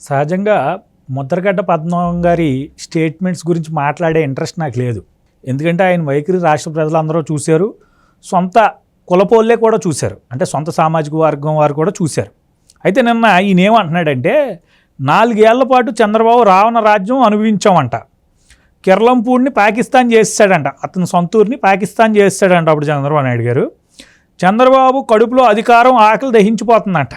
సహజంగా ముద్రగడ్డ పద్మనాభం గారి స్టేట్మెంట్స్ గురించి మాట్లాడే ఇంట్రెస్ట్ నాకు లేదు. ఎందుకంటే ఆయన వైఖరి రాష్ట్ర ప్రజలందరూ చూశారు. సొంత కులపోళ్ళే కూడా చూశారు. అంటే సొంత సామాజిక వర్గం వారు కూడా చూశారు. అయితే నిన్న ఈయన ఏమంటున్నాడంటే నాలుగేళ్ళ పాటు చంద్రబాబు రావణ రాజ్యం అనుభవించామంట. కిర్లంపూడిని పాకిస్తాన్ చేస్తాడంట అతని సొంతూరిని పాకిస్తాన్ చేస్తాడంట అప్పుడు చంద్రబాబు నాయుడు గారు చంద్రబాబు కడుపులో అధికారం ఆకలి దహించిపోతుందంట.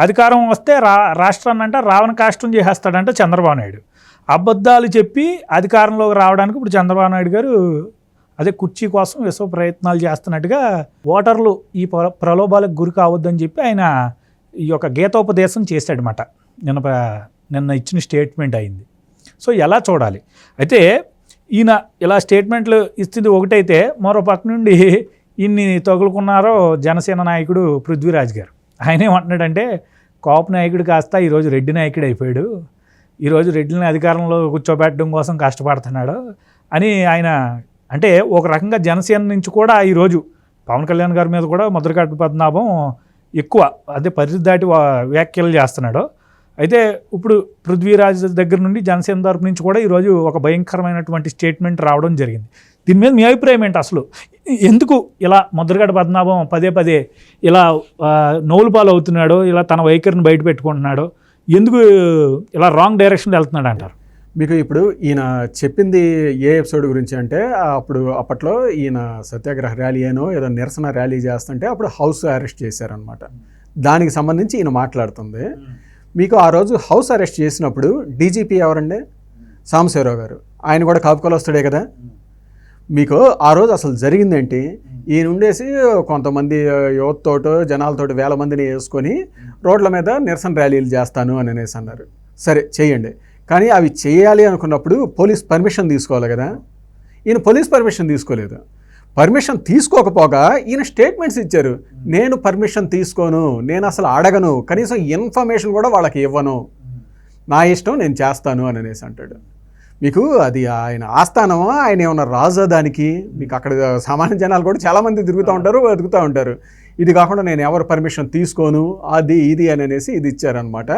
అధికారం వస్తే రా రాష్ట్రాన్ని అంట రావణ కాష్టం చేసేస్తాడంట చంద్రబాబు నాయుడు. అబద్ధాలు చెప్పి అధికారంలోకి రావడానికి ఇప్పుడు చంద్రబాబు నాయుడు గారు అదే కుర్చీ కోసం విశ్వ ప్రయత్నాలు చేస్తున్నట్టుగా ఓటర్లు ఈ ప్ర- ప్రలోభాలకు గురి కావద్దని చెప్పి ఆయన ఈ యొక్క గీతోపదేశం చేశాడనమాట నిన్న నిన్న ఇచ్చిన స్టేట్మెంట్ అయింది. సో ఎలా చూడాలి? అయితే ఈయన ఇలా స్టేట్మెంట్లు ఇస్తుంది ఒకటైతే మరో పక్క నుండి ఇన్ని తగులుకున్నారో జనసేన నాయకుడు పృథ్వీరాజ్ గారు. ఆయన ఏమంటున్నాడంటే కోప నాయకుడు కాస్త ఈరోజు రెడ్డి నాయకుడు అయిపోయాడు. ఈరోజు రెడ్డిని అధికారంలో కూర్చోబెట్టడం కోసం కష్టపడుతున్నాడు అని ఆయన అంటే ఒక రకంగా జనసేన నుంచి కూడా ఈరోజు పవన్ కళ్యాణ్ గారి మీద కూడా ముద్రగడ్డ పద్మనాభం ఎక్కువ అదే పరిధి దాటి వా- వ్యాఖ్యలు చేస్తున్నాడు. అయితే ఇప్పుడు పృథ్వీరాజ్ దగ్గర నుండి జనసేన తరపు నుంచి కూడా ఈరోజు ఒక భయంకరమైనటువంటి స్టేట్మెంట్ రావడం జరిగింది. దీని మీద మీ అభిప్రాయం ఏంటి అసలు? ఎందుకు ఇలా ముద్రగడ్డ పద్మనాభం పదే పదే ఇలా నవ్వులు పాలు అవుతున్నాడు ఇలా తన వైఖరిని బయట పెట్టుకుంటున్నాడు ఎందుకు ఇలా రాంగ్ డైరెక్షన్లో వెళ్తున్నాడు అంటారు? మీకు ఇప్పుడు ఈయన చెప్పింది ఏ ఎపిసోడ్ గురించి అంటే అప్పుడు అప్పట్లో ఈయన సత్యాగ్రహ ర్యాలీ అనో ఏదో నిరసన ర్యాలీ చేస్తుంటే అప్పుడు హౌస్ అరెస్ట్ చేశారనమాట దానికి సంబంధించి ఈయన మాట్లాడుతుంది. మీకు ఆ రోజు హౌస్ అరెస్ట్ చేసినప్పుడు డీజీపీ ఎవరండి? సాంబశివరావు గారు. ఆయన కూడా కాపుకోలు వస్తాడే కదా. మీకు ఆ రోజు అసలు జరిగిందేంటి? ఈయన ఉండేసి కొంతమంది యువతతోటో జనాలతోటి వేల మందిని వేసుకొని రోడ్ల మీద నిరసన ర్యాలీలు చేస్తాను అని అనేసి అన్నారు. సరే చేయండి. కానీ అవి చేయాలి అనుకున్నప్పుడు పోలీస్ పర్మిషన్ తీసుకోవాలి కదా? ఈయన పోలీస్ పర్మిషన్ తీసుకోలేదు. పర్మిషన్ తీసుకోకపోగా ఈయన స్టేట్మెంట్స్ ఇచ్చారు. నేను పర్మిషన్ తీసుకోను నేను అసలు అడగను కనీసం ఇన్ఫర్మేషన్ కూడా వాళ్ళకి ఇవ్వను. నా ఇష్టం నేను చేస్తాను అని అనేసి అంటాడు. మీకు అది ఆయన ఆస్థానమా? ఆయన ఏమన్నా రాజా దానికి? మీకు అక్కడ సామాన్య జనాలు కూడా చాలామంది తిరుగుతూ ఉంటారు వెతుకుతూ ఉంటారు. ఇది కాకుండా నేను ఎవరు పర్మిషన్ తీసుకోను అది ఇది అని అనేసి ఇది ఇచ్చారనమాట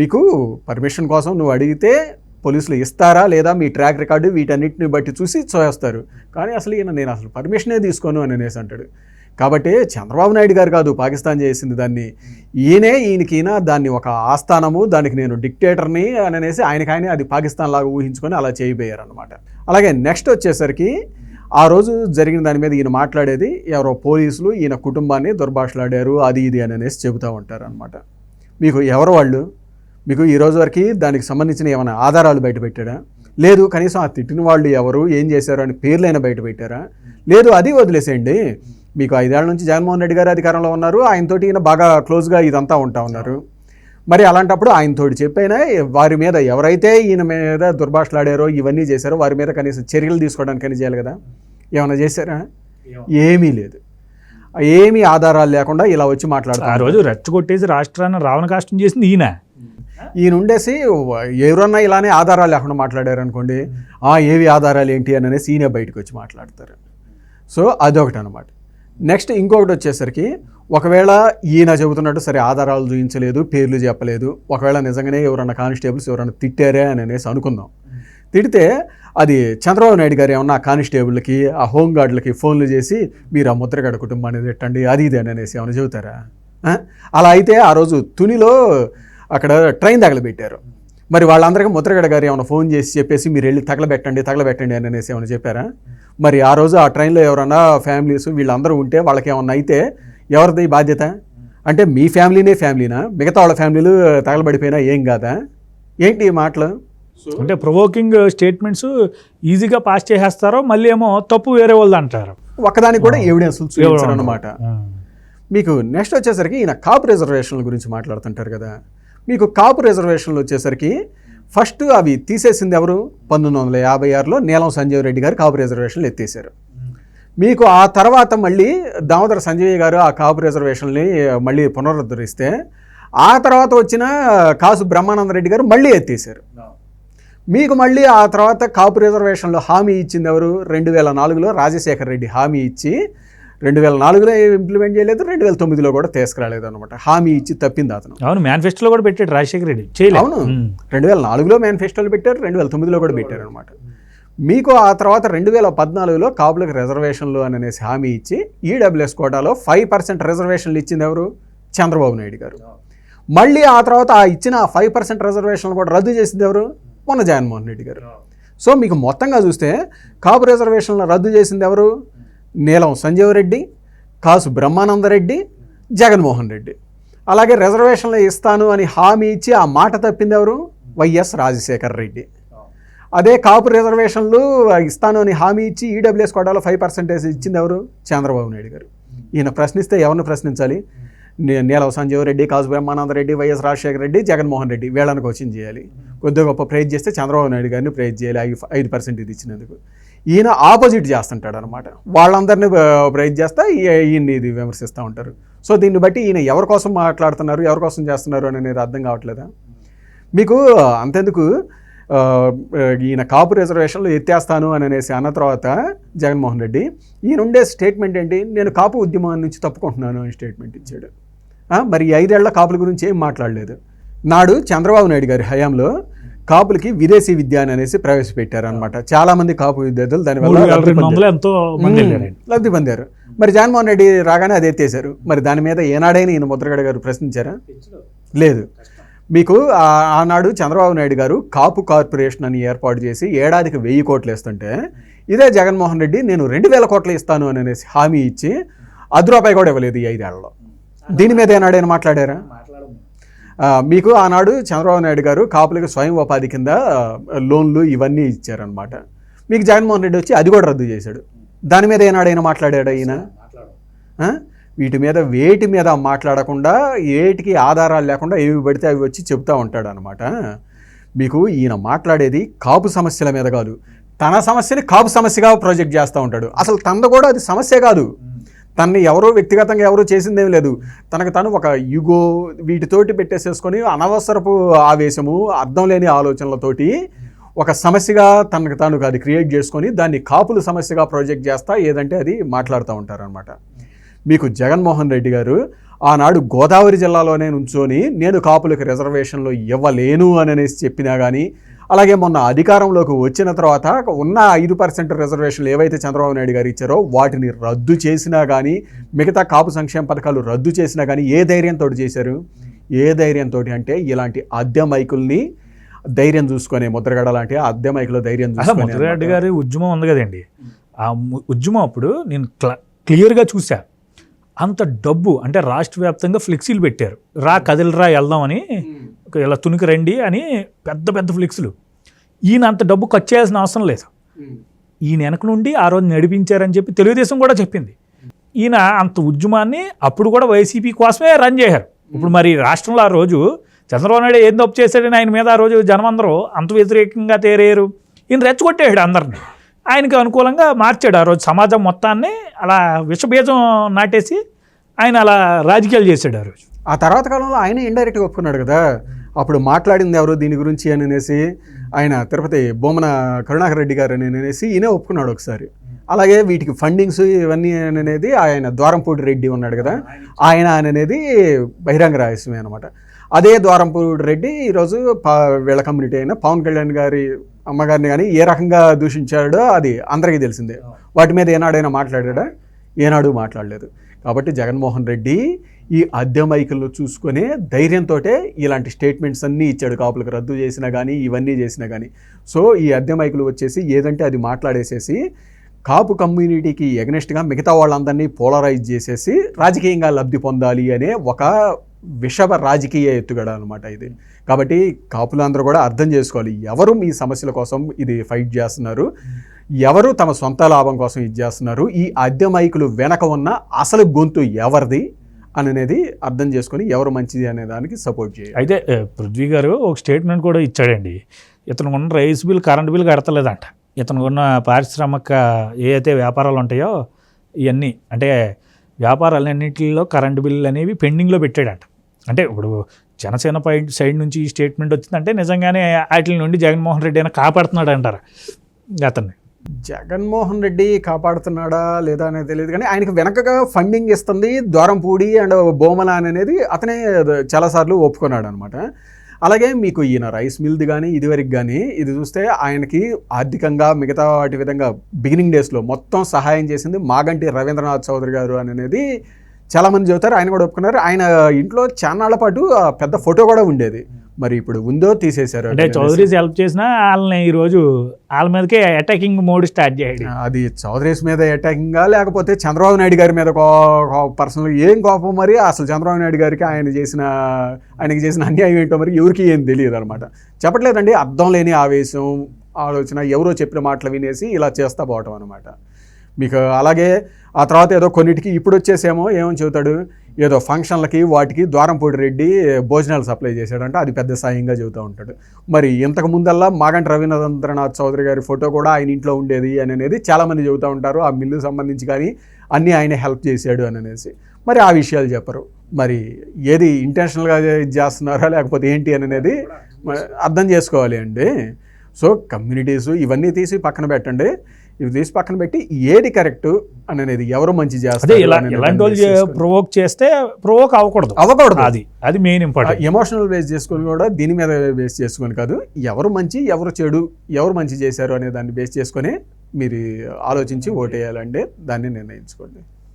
మీకు పర్మిషన్ కోసం నువ్వు అడిగితే పోలీసులు ఇస్తారా లేదా మీ ట్రాక్ రికార్డు వీటన్నిటిని బట్టి చూసి చేస్తారు. కానీ అసలు ఈయన నేను అసలు పర్మిషనే తీసుకోను అని అనేసి అంటాడు. కాబట్టి చంద్రబాబు నాయుడు గారు కాదు పాకిస్తాన్ చేసింది దాన్ని. ఈయనే ఈయనకి ఈయన దాన్ని ఒక ఆస్థానము దానికి నేను డిక్టేటర్ని అని అనేసి ఆయనకి అది పాకిస్తాన్ లాగా ఊహించుకొని అలా చేయబోయారు అనమాట అలాగే నెక్స్ట్ వచ్చేసరికి ఆ రోజు జరిగిన దాని మీద ఈయన మాట్లాడేది ఎవరో పోలీసులు ఈయన కుటుంబాన్ని దుర్భాషలాడారు అది ఇది అని అనేసి చెబుతూ ఉంటారు అనమాట మీకు ఎవరు వాళ్ళు? మీకు ఈ రోజు వరకు దానికి సంబంధించిన ఏమైనా ఆధారాలు బయటపెట్టాడా లేదు కనీసం ఆ తిట్టిన వాళ్ళు ఎవరు ఏం చేశారు అని పేర్లైనా బయట పెట్టారా? లేదు అది వదిలేసేయండి. మీకు ఐదేళ్ళ నుంచి జగన్మోహన్ రెడ్డి గారు అధికారంలో ఉన్నారు. ఆయనతోటి ఈయన బాగా క్లోజ్గా ఇదంతా ఉంటా ఉన్నారు మరి అలాంటప్పుడు ఆయనతోటి చెప్పైనా వారి మీద ఎవరైతే ఈయన మీద దుర్భాషలాడారో ఇవన్నీ చేశారో వారి మీద కనీసం చర్యలు తీసుకోవడానికైనా చేయాలి కదా? ఏమైనా చేశారా? ఏమీ. లేదు. ఏమీ ఆధారాలు లేకుండా ఇలా వచ్చి ఆ మాట్లాడతారు రోజు రెచ్చగొట్టేసి రాష్ట్రాన్ని రావణ కాష్టం చేసింది ఈయన. ఈయన ఉండేసి ఎవరన్నా ఇలానే ఆధారాలు లేకుండా మాట్లాడారు అనుకోండి ఆ ఏవి ఆధారాలు ఏంటి అని అనేసి ఈయన బయటకు వచ్చి మాట్లాడతారు. సో అదొకటి అనమాట నెక్స్ట్ ఇంకొకటి వచ్చేసరికి ఒకవేళ ఈయన చెబుతున్నట్టు సరే ఆధారాలు చూపించలేదు పేర్లు చెప్పలేదు ఒకవేళ నిజంగానే ఎవరన్నా కానిస్టేబుల్స్ ఎవరన్నా తిట్టారే అని అనేసి అనుకుందాం. తిడితే అది చంద్రబాబు నాయుడు గారు ఏమన్నా కానిస్టేబుల్కి ఆ హోంగార్డులకి ఫోన్లు చేసి మీరు ఆ ముద్రగడ కుటుంబాన్ని తిట్టండి అది ఇది అని అనేసి ఏమైనా చెబుతారా? అలా అయితే ఆ రోజు తునిలో అక్కడ ట్రైన్ తగలబెట్టారు. మరి వాళ్ళందరికీ ముద్రగడ గారు ఏమైనా ఫోన్ చేసి చెప్పేసి మీరు వెళ్ళి తగలబెట్టండి తగలబెట్టండి అని అనేసి ఏమైనా చెప్పారా? మరి ఆ రోజు ఆ ట్రైన్లో ఎవరన్నా ఫ్యామిలీస్ వీళ్ళందరూ ఉంటే వాళ్ళకి ఏమన్నా అయితే ఎవరిది బాధ్యత? అంటే మీ ఫ్యామిలీనే ఫ్యామిలీనా? మిగతా వాళ్ళ ఫ్యామిలీలు తగలబడిపోయినా ఏం కాదా? ఏంటి ఈ మాటలు? అంటే ప్రొవోకింగ్ స్టేట్మెంట్స్ ఈజీగా పాస్ చేసేస్తారో మళ్ళీ ఏమో తప్పు వేరే వాళ్ళు అంటారు. ఒకదానికి కూడా ఎవిడెన్స్ చూపించారు అనమాట. మీకు నెక్స్ట్ వచ్చేసరికి ఈయన కాపు రిజర్వేషన్ల గురించి మాట్లాడుతుంటారు కదా. మీకు కాపు రిజర్వేషన్లు వచ్చేసరికి ఫస్ట్ అవి తీసేసింది ఎవరు? పంతొమ్మిది వందల యాభై ఆరులో నీలం సంజీవ్ రెడ్డి గారు కాపు రిజర్వేషన్లు ఎత్తేసారు మీకు ఆ తర్వాత మళ్ళీ దామోదర సంజయ్ గారు ఆ కాపు రిజర్వేషన్ని మళ్ళీ పునరుద్ధరిస్తే ఆ తర్వాత వచ్చిన కాసు బ్రహ్మానంద రెడ్డి గారు మళ్ళీ ఎత్తేసారు మీకు మళ్ళీ ఆ తర్వాత కాపు రిజర్వేషన్లో హామీ ఇచ్చింది ఎవరు? రెండు వేల నాలుగులో రాజశేఖర్ రెడ్డి హామీ ఇచ్చి రెండు వేల నాలుగులో ఇంప్లిమెంట్ చేయలేదు రెండు వేల తొమ్మిదిలో కూడా తీసుకురాలేదు అనమాట హామీ ఇచ్చి తప్పింది అతను. అవును మేనిఫెస్టోలో కూడా పెట్టాడు రాజశేఖర రెడ్డి. చేయలేదు అవును. రెండు వేల నాలుగులో మేనిఫెస్టోలు పెట్టారు రెండు వేల తొమ్మిదిలో కూడా పెట్టారు అనమాట మీకు ఆ తర్వాత రెండు వేల పద్నాలుగులో కాపులకు రిజర్వేషన్లు అని అనేసి హామీ ఇచ్చి ఈడబ్ల్యూఎస్ కోటాలో ఫైవ్ పర్సెంట్ రిజర్వేషన్లు ఇచ్చింది ఎవరు? చంద్రబాబు నాయుడు గారు. మళ్ళీ ఆ తర్వాత ఆ ఇచ్చిన ఫైవ్ పర్సెంట్ రిజర్వేషన్లు కూడా రద్దు చేసింది ఎవరు? మొన్న జగన్మోహన్ రెడ్డి గారు. సో మీకు మొత్తంగా చూస్తే కాపు రిజర్వేషన్లు రద్దు చేసింది ఎవరు? నీలం సంజీవ్ రెడ్డి కాసు బ్రహ్మానందరెడ్డి జగన్మోహన్ రెడ్డి. అలాగే రిజర్వేషన్లు ఇస్తాను అని హామీ ఇచ్చి ఆ మాట తప్పింది ఎవరు? వైఎస్ రాజశేఖర్ రెడ్డి. అదే కాపు రిజర్వేషన్లు ఇస్తాను అని హామీ ఇచ్చి ఈడబ్ల్యూఎస్ కోటాలో ఫైవ్ పర్సెంటేజ్ ఇచ్చింది ఎవరు? చంద్రబాబు నాయుడు గారు. ఈయన ప్రశ్నిస్తే ఎవరిని ప్రశ్నించాలి? నీలవ సంజీవ్ రెడ్డి కాసు బ్రహ్మానంద రెడ్డి వైఎస్ రాజశేఖర రెడ్డి జగన్మోహన్ రెడ్డి వీళ్ళని కోచింగ్ చేయాలి. కొద్దిగా గొప్ప ప్రేజ్ చేస్తే చంద్రబాబు నాయుడు గారిని ప్రేజ్ చేయాలి. ఐదు ఐదు పర్సెంట్ ఇది ఇచ్చినందుకు. ఈయన ఆపోజిట్ చేస్తుంటాడు అనమాట వాళ్ళందరినీ ప్రైజ్ చేస్తా ఈయన్ని ఇది విమర్శిస్తూ ఉంటారు. సో దీన్ని బట్టి ఈయన ఎవరి కోసం మాట్లాడుతున్నారు ఎవరి కోసం చేస్తున్నారు అని అనేది అర్థం కావట్లేదా? మీకు అంతెందుకు ఈయన కాపు రిజర్వేషన్లు ఎత్తేస్తాను అని అనేసి అన్న తర్వాత జగన్మోహన్ రెడ్డి ఈయన ఉండే స్టేట్మెంట్ ఏంటి? నేను కాపు ఉద్యమం నుంచి తప్పుకుంటున్నాను అని స్టేట్మెంట్ ఇచ్చాడు. మరి ఐదేళ్ళ కాపుల గురించి ఏం మాట్లాడలేదు? నాడు చంద్రబాబు నాయుడు గారి హయాంలో కాపులకి విదేశీ విద్య అని అనేసి ప్రవేశపెట్టారు అనమాట చాలా మంది కాపు విద్యార్థులు దానివల్ల ఎంతో లబ్ధి పొందారు. మరి జగన్మోహన్ రెడ్డి రాగానే అది ఎత్తేసారు మరి దాని మీద ఏనాడైనా ఈయన ముద్రగడ గారు ప్రశ్నించారా? లేదు. మీకు ఆనాడు చంద్రబాబు నాయుడు గారు కాపు కార్పొరేషన్ అని ఏర్పాటు చేసి ఏడాదికి వెయ్యి కోట్లు వేస్తుంటే ఇదే జగన్మోహన్ రెడ్డి నేను రెండు వేల కోట్లు ఇస్తాను అని అనేసి హామీ ఇచ్చి అర్ధ రూపాయి కూడా ఇవ్వలేదు ఈ ఐదేళ్ళలో. దీని మీద ఏనాడైనా మాట్లాడారా. మీకు ఆనాడు చంద్రబాబు నాయుడు గారు కాపులకు స్వయం ఉపాధి కింద లోన్లు ఇవన్నీ ఇచ్చారనమాట మీకు జగన్మోహన్ రెడ్డి వచ్చి అది కూడా రద్దు చేశాడు. దాని మీద ఏనాడైనా మాట్లాడాడా ఈయన? వీటి మీద వేటి మీద మాట్లాడకుండా ఏటికి ఆధారాలు లేకుండా ఏవి పడితే అవి వచ్చి చెప్తా ఉంటాడు అనమాట మీకు ఈయన మాట్లాడేది కాపు సమస్యల మీద కాదు. తన సమస్యని కాపు సమస్యగా ప్రొజెక్ట్ చేస్తూ ఉంటాడు. అసలు తనది కూడా అది సమస్య కాదు. తనని ఎవరో వ్యక్తిగతంగా ఎవరో చేసిందేం లేదు. తనకు తను ఒక యుగో వీటితోటి పెట్టేసేసుకొని అనవసరపు ఆవేశము అర్థం లేని ఆలోచనలతోటి ఒక సమస్యగా తనకు తాను అది క్రియేట్ చేసుకొని దాన్ని కాపుల సమస్యగా ప్రొజెక్ట్ చేస్తా ఏదంటే అది మాట్లాడుతూ ఉంటారనమాట మీకు జగన్మోహన్ రెడ్డి గారు ఆనాడు గోదావరి జిల్లాలోనే నుంచొని నేను కాపులకు రిజర్వేషన్లు ఇవ్వలేను అని అనేసి చెప్పినా కానీ అలాగే మొన్న అధికారంలోకి వచ్చిన తర్వాత ఉన్న ఐదు పర్సెంట్ రిజర్వేషన్లు ఏవైతే చంద్రబాబు నాయుడు గారు ఇచ్చారో వాటిని రద్దు చేసినా కానీ మిగతా కాపు సంక్షేమ పథకాలు రద్దు చేసినా కానీ ఏ ధైర్యంతో చేశారు? ఏ ధైర్యంతో అంటే ఇలాంటి అద్దె మైకుల్ని ధైర్యం చూసుకొని ముద్రగడ లాంటి అద్దె మైకులో ధైర్యం చూసుకొని ముద్రగడ్డ. గారి ఉద్యమం ఉంది కదండి. ఆ ఉద్యమం అప్పుడు నేను క్ల క్లియర్గా చూసా అంత డబ్బు అంటే రాష్ట్ర వ్యాప్తంగా ఫ్లెక్సీలు పెట్టారు. రా కదిలిరా వెళ్దామని ఇలా తునికి రండి అని పెద్ద పెద్ద ఫ్లెక్సీలు. ఈయన అంత డబ్బు ఖర్చు చేయాల్సిన అవసరం లేదు. ఈయన వెనక నుండి ఆ రోజు నడిపించారని చెప్పి తెలుగుదేశం కూడా చెప్పింది. ఈయన అంత ఉద్యమాన్ని అప్పుడు కూడా వైసీపీ కోసమే రన్ చేశారు. ఇప్పుడు మరి రాష్ట్రంలో ఆ రోజు చంద్రబాబు నాయుడు ఏం తప్పు చేశాడని ఆయన మీద ఆ రోజు జనమందరూ అంత వ్యతిరేకంగా తేరేరు. ఈయన రెచ్చగొట్టేశాడు అందరిని. ఆయనకి అనుకూలంగా మార్చాడు ఆ రోజు సమాజం మొత్తాన్ని. అలా విషబీజం నాటేసి ఆయన అలా రాజకీయాలు చేశాడు ఆ రోజు. ఆ తర్వాత కాలంలో ఆయన ఇండైరెక్ట్గా ఒప్పుకున్నాడు కదా. అప్పుడు మాట్లాడింది ఎవరు దీని గురించి అని అనేసి ఆయన తిరుపతి బొమ్మన కరుణాకర్ రెడ్డి గారు అని అనేసి ఈయనే ఒప్పుకున్నాడు ఒకసారి. అలాగే వీటికి ఫండింగ్స్ ఇవన్నీ అని అనేది ఆయన ద్వారంపూడి రెడ్డి ఉన్నాడు కదా ఆయన అనేది బహిరంగ రహస్యమే అనమాట అదే ద్వారంపూడి రెడ్డి ఈరోజు పా వీళ్ళ కమ్యూనిటీ అయిన పవన్ కళ్యాణ్ గారి అమ్మగారిని కానీ ఏ రకంగా దూషించాడో అది అందరికీ తెలిసిందే. వాటి మీద ఏనాడైనా మాట్లాడాడా? ఏనాడు మాట్లాడలేదు. కాబట్టి జగన్మోహన్ రెడ్డి ఈ అద్దె మైకుల్లో చూసుకునే ధైర్యంతో ఇలాంటి స్టేట్మెంట్స్ అన్నీ ఇచ్చాడు. కాపులకు రద్దు చేసినా కానీ ఇవన్నీ చేసినా కానీ సో ఈ అద్దె మైకులు వచ్చేసి ఏదంటే అది మాట్లాడేసేసి కాపు కమ్యూనిటీకి ఎగనెస్ట్గా మిగతా వాళ్ళందరినీ పోలరైజ్ చేసేసి రాజకీయంగా లబ్ధి పొందాలి అనే ఒక విషభ రాజకీయ ఎత్తుగడ అనమాట ఇది. కాబట్టి కాపులందరూ కూడా అర్థం చేసుకోవాలి. ఎవరు మీ సమస్యల కోసం ఇది ఫైట్ చేస్తున్నారు? ఎవరు తమ సొంత లాభం కోసం ఇది చేస్తున్నారు? ఈ అద్దె మైకులు వెనక ఉన్న అసలు గొంతు ఎవరిది అనేది అర్థం చేసుకొని ఎవరు మంచిది అనే దానికి సపోర్ట్ చేయాలి. అయితే పృథ్వీ గారు ఒక స్టేట్మెంట్ కూడా ఇచ్చాడండి. ఇతను ఉన్న రైస్ బిల్ కరెంట్ బిల్ కడతలేదంట. ఇతను ఉన్న పారిశ్రామిక ఏ అయితే వ్యాపారాలు ఉంటాయో ఇవన్నీ అంటే వ్యాపారాలన్నింటిలో కరెంట్ బిల్లు అనేవి పెండింగ్లో పెట్టాడంట. అంటే ఇప్పుడు జనసేన పై సైడ్ నుంచి ఈ స్టేట్మెంట్ వచ్చిందంటే నిజంగానే వాటి నుండి జగన్మోహన్ రెడ్డి అయినా కాపాడుతున్నాడు అంటారు అతన్ని. జగన్మోహన్ రెడ్డి కాపాడుతున్నాడా లేదా అనేది తెలియదు. కానీ ఆయనకి వెనకగా ఫండింగ్ ఇస్తుంది ద్వారంపూడి అండ్ బోమల అనేది అతనే చాలాసార్లు ఒప్పుకున్నాడు అనమాట అలాగే మీకు ఈయన రైస్ మిల్ది కానీ ఇదివరకు కానీ ఇది చూస్తే ఆయనకి ఆర్థికంగా మిగతా వాటి విధంగా బిగినింగ్ డేస్లో మొత్తం సహాయం చేసింది మాగంటి రవీంద్రనాథ్ చౌదరి గారు అనేది చాలామంది చెబుతారు ఆయన కూడా ఒప్పుకున్నారు. ఆయన ఇంట్లో చాన్నాళ్ళ పాటు పెద్ద ఫోటో కూడా ఉండేది. మరి ఇప్పుడు ఉందో తీసేశారు అంటే చౌదరీస్ హెల్ప్ చేసినా వాళ్ళని ఈరోజు వాళ్ళ మీదకే అటాకింగ్ మోడ్ స్టార్ట్ చేయండి అది చౌదరీస్ మీద అటాకింగా లేకపోతే చంద్రబాబు నాయుడు గారి మీద పర్సనల్ ఏం కోపం మరి? అసలు చంద్రబాబు నాయుడు గారికి ఆయన చేసిన ఆయనకి చేసిన అన్యాయం ఏంటో మరి ఎవరికి ఏం తెలియదు అనమాట. చెప్పట్లేదండి అర్థం లేని ఆవేశం ఆలోచన ఎవరో చెప్పిన మాటలు వినేసి ఇలా చేస్తా పోవటం అనమాట. మీకు అలాగే ఆ తర్వాత ఏదో కొన్నిటికి ఇప్పుడు వచ్చేసేమో ఏమని చెబుతాడు? ఏదో ఫంక్షన్లకి వాటికి ద్వారంపూడి రెడ్డి భోజనాలు సప్లై చేశాడంటే. అది పెద్ద సాయంగా చెబుతూ ఉంటాడు. మరి ఇంతకు ముందల్లా మాగంటి రవీంద్రనాథ్ చౌదరి గారి ఫోటో కూడా ఆయన ఇంట్లో ఉండేది అని అనేది చాలామంది చెబుతూ ఉంటారు. ఆ మిల్లు సంబంధించి కానీ అన్నీ ఆయన హెల్ప్ చేశాడు అని అనేసి. మరి ఆ విషయాలు చెప్పరు. మరి ఏది ఇంటెన్షనల్గా చేస్తున్నారా లేకపోతే ఏంటి అని అనేది అర్థం చేసుకోవాలి అండి. సో కమ్యూనిటీస్ ఇవన్నీ తీసి పక్కన పెట్టండి. ఇవి తీసి పక్కన పెట్టి ఏది కరెక్ట్ అని అనేది ఎవరు మంచి చేస్తారు ఇలాంటి వాళ్ళు. ప్రొవోక్ చేస్తే ప్రొవోక్ అవ్వకూడదు. అవ్వకూడదు. అది అది మెయిన్ ఇంపార్టెంట్ ఎమోషనల్ బేస్ చేసుకొని కూడా దీని మీద బేస్ చేసుకొని కాదు ఎవరు మంచి ఎవరు చెడు ఎవరు మంచి చేశారు అనే దాన్ని బేస్ చేసుకొని మీరు ఆలోచించి ఓటేయాలండి దాన్ని నిర్ణయించుకోండి.